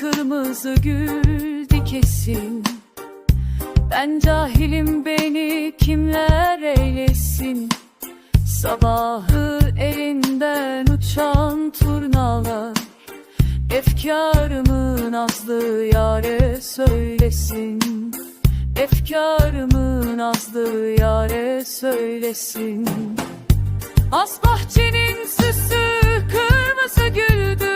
kırmızı gül dikesin Ben cahilim beni kimler eylesin? Sabahı elinden uçan turnalar Efkarımı nazlı yare söylesin. Efkarımı nazlı yare söylesin. As bahçenin süsü kırmızı güldü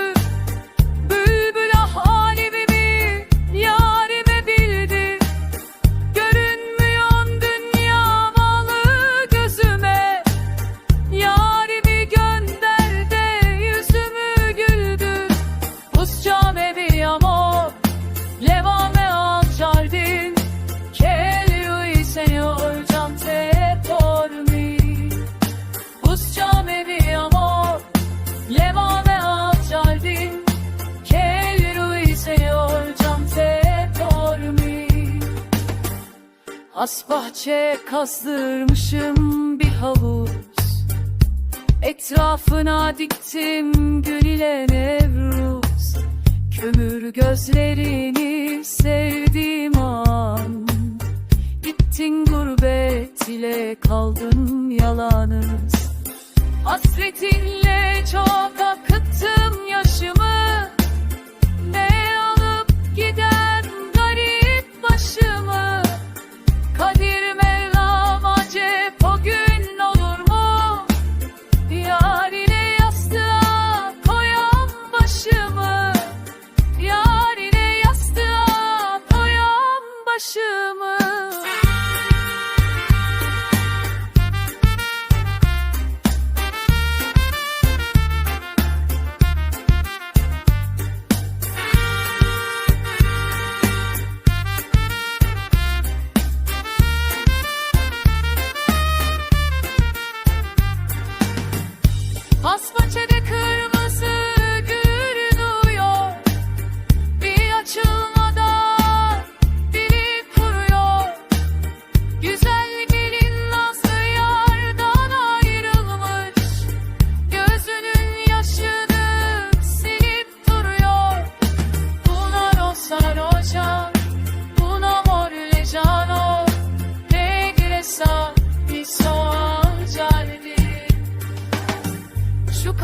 As bahçe kazdırmışım bir havuz. Etrafına diktim gül ile Nevruz. Kömür gözlerini sevdiğim an. Gittin gurbet ile kaldım yalnız Hasretinle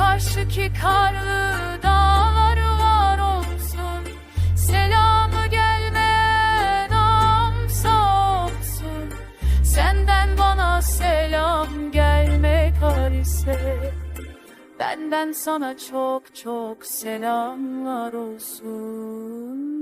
şu karşıki karlı dağlar var olsun. Selamı gelme namsa olsun. Senden bana selam gelme Paris'e Benden sana çok çok selamlar olsun